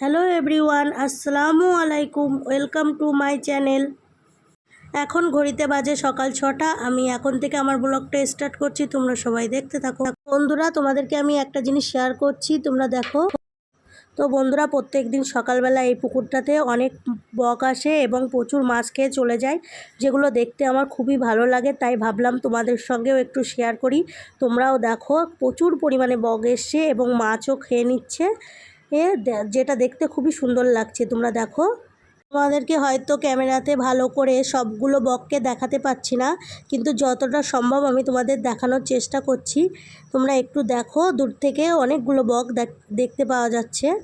Hello everyone, আসসালামু আলাইকুম, welcome to my channel. এখন ঘড়িতে বাজে সকাল ছটা, আমি এখন থেকে আমার ব্লগটা স্টার্ট করছি, তোমরা সবাই দেখতে থাকো। বন্ধুরা, তোমাদেরকে আমি একটা জিনিস শেয়ার করছি, তোমরা দেখো। তো বন্ধুরা প্রত্যেক দিন সকালবেলা এই পুকুরটাতে অনেক বক আসে এবং প্রচুর মাছ খেয়ে চলে যায়, যেগুলো দেখতে আমার খুবই ভালো লাগে, তাই ভাবলাম তোমাদের সঙ্গেও একটু শেয়ার করি। তোমরাও দেখো, প্রচুর পরিমাণে বক এসছে এবং মাছও খেয়ে নিচ্ছে। যেটা দেখতে খুবই সুন্দর লাগছে, তোমরা দেখো। তোমাদেরকে হয়তো ক্যামেরাতে ভালো করে সবগুলো বককে দেখাতে পাচ্ছি না, কিন্তু যতটা সম্ভব আমি তোমাদের দেখানোর চেষ্টা করছি। তোমরা একটু দেখো, দূর থেকে অনেকগুলো বক দেখ- দেখতে পাওয়া যাচ্ছে।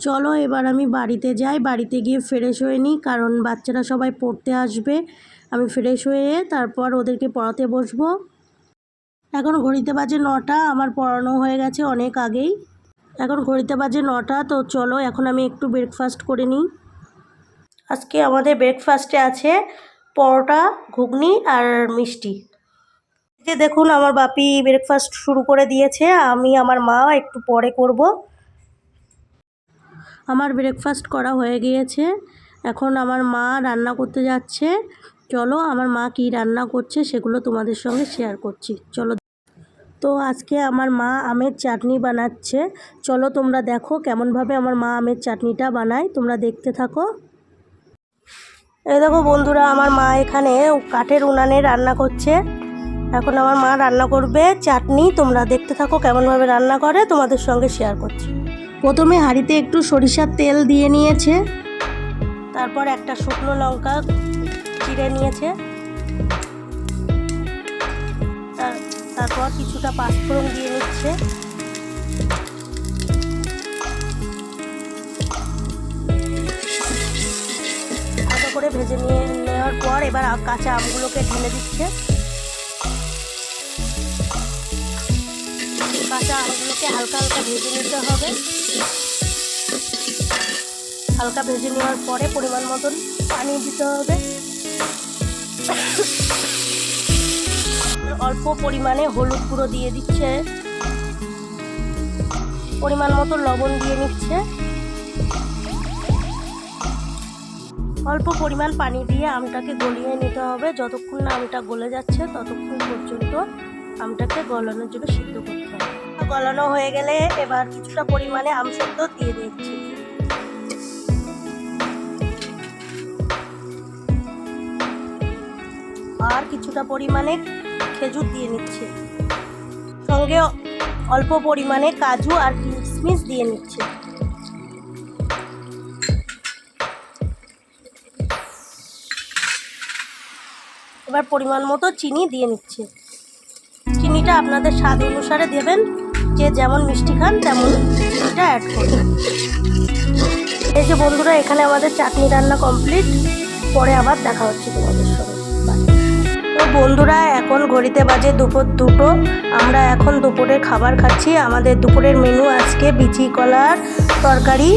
চলো, এবার আমি বাড়িতে যাই, বাড়িতে গিয়ে ফ্রেশ হয়ে নিই, কারণ বাচ্চারা সবাই পড়তে আসবে। আমি ফ্রেশ হয়ে তারপর ওদেরকে পড়াতে বসবো। এখন ঘড়িতে বাজে নটা, আমার পড়ানো হয়ে গেছে অনেক আগেই। এখন ঘড়িতে বাজে নটা, তো চলো এখন আমি একটু ব্রেকফাস্ট করে নিই। আজকে আমাদের ব্রেকফাস্টে আছে পরোটা, ঘুগনি আর মিষ্টি। যে দেখুন, আমার বাপি ব্রেকফাস্ট শুরু করে দিয়েছে, আমি, আমার মা একটু পরে করব। আমার ব্রেকফাস্ট করা হয়ে গিয়েছে, এখন আমার মা রান্না করতে যাচ্ছে। চলো, আমার মা কী রান্না করছে সেগুলো তোমাদের সঙ্গে শেয়ার করছি। চলো তো আজকে আমার মা আমের চাটনি বানাচ্ছে। চলো তোমরা দেখো কেমনভাবে আমার মা আমের চাটনিটা বানায়। তোমরা দেখতে থাকো। এই দেখো বন্ধুরা, আমার মা এখানে কাঠের উনানে রান্না করছে। এখন আমার মা রান্না করবে চাটনি। তোমরা দেখতে থাকো কেমনভাবে রান্না করে, তোমাদের সঙ্গে শেয়ার করছি। প্রথমে হাঁড়িতে একটু সরিষার তেল দিয়ে নিয়েছে। তারপর একটা শুকনো লঙ্কা চিড়ে নিয়েছে। তারপর কিছুটা পাঁচফোড়ন দিয়ে নিচ্ছে ভালো করে ভেজে নিয়ে নেওয়ার পর এবার কাঁচা আমগুলোকে ঢেলে দিচ্ছে। কাঁচা আমগুলোকে হালকা হালকা ভেজে নিতে হবে। হালকা ভেজে নেওয়ার পরে পরিমাণ মতন পানি দিতে হবে। অল্প পরিমাণে হলুদ গুঁড়ো দিয়ে দিচ্ছে। পরিমাণ মতো লবণ দিয়ে নিচ্ছে। অল্প পরিমাণ পানি দিয়ে আমটাকে গলিয়ে নিতে হবে। যতক্ষণ না আমটা গলে যাচ্ছে, ততক্ষণ পর্যন্ত আমটাকে গলানোর জন্য সিদ্ধ করতে হবে। গলানো হয়ে গেলে এবার কিছুটা পরিমাণে আম সেদ্ধ দিয়ে দিচ্ছি। আর কিছুটা পরিমাণে খেজুর দিয়ে নিচ্ছে। সঙ্গে অল্প পরিমাণে কাজু আর কিশমিশ দিয়ে নিচ্ছে। এবার পরিমাণ মতো চিনি দিয়ে নিচ্ছে। চিনিটা আপনাদের স্বাদ অনুসারে দেবেন। যে যেমন মিষ্টি খান, তেমন চিনিটা অ্যাড করবেন এই যে বন্ধুরা, এখানে আমাদের চাটনি রান্না কমপ্লিট পরে আবার দেখা হচ্ছে তোমাদের সঙ্গে। বন্ধুরা, এখন ঘড়িতে বাজে দুপুর দুটো। আমরা এখন দুপুরের খাবার খাচ্ছি। আমাদের দুপুরের মেনু আজকে বিচি কলার তরকারি,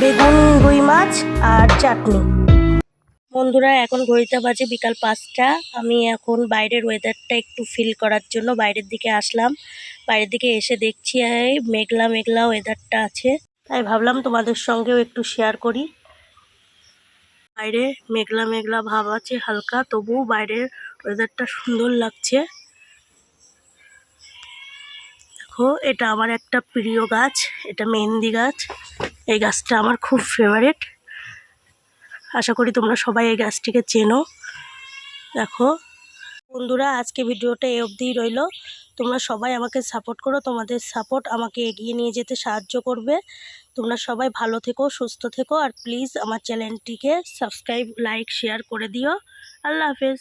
বেগুন রুই মাছ আর চাটনি। বন্ধুরা, এখন ঘড়িতে বাজে বিকাল পাঁচটা। আমি এখন বাইরের ওয়েদারটা একটু ফিল করার জন্য বাইরের দিকে আসলাম। বাইরের দিকে এসে দেখছি মেঘলা মেঘলা ওয়েদারটা আছে। তাই ভাবলাম তোমাদের সঙ্গেও একটু শেয়ার করি। বাইরে মেঘলা মেঘলা ভাব আছে হালকা, তবুও বাইরের ওয়েদারটা সুন্দর লাগছে। দেখো, এটা আমার একটা প্রিয় গাছ, এটা মেহেন্দি গাছ। এই গাছটা আমার খুব ফেভারিট আশা করি তোমরা সবাই এই গাছটিকে চেনো। দেখো, বন্ধুরা, আজকে ভিডিওটা এ অবধিই রইল। তোমরা সবাই আমাকে সাপোর্ট করো। তোমাদের সাপোর্ট আমাকে এগিয়ে নিয়ে যেতে সাহায্য করবে। তোমরা সবাই ভালো থেকো, সুস্থ থেকো। আর প্লিজ আমার চ্যানেলটিকে সাবস্ক্রাইব লাইক শেয়ার করে দিও। আল্লাহ হাফেজ।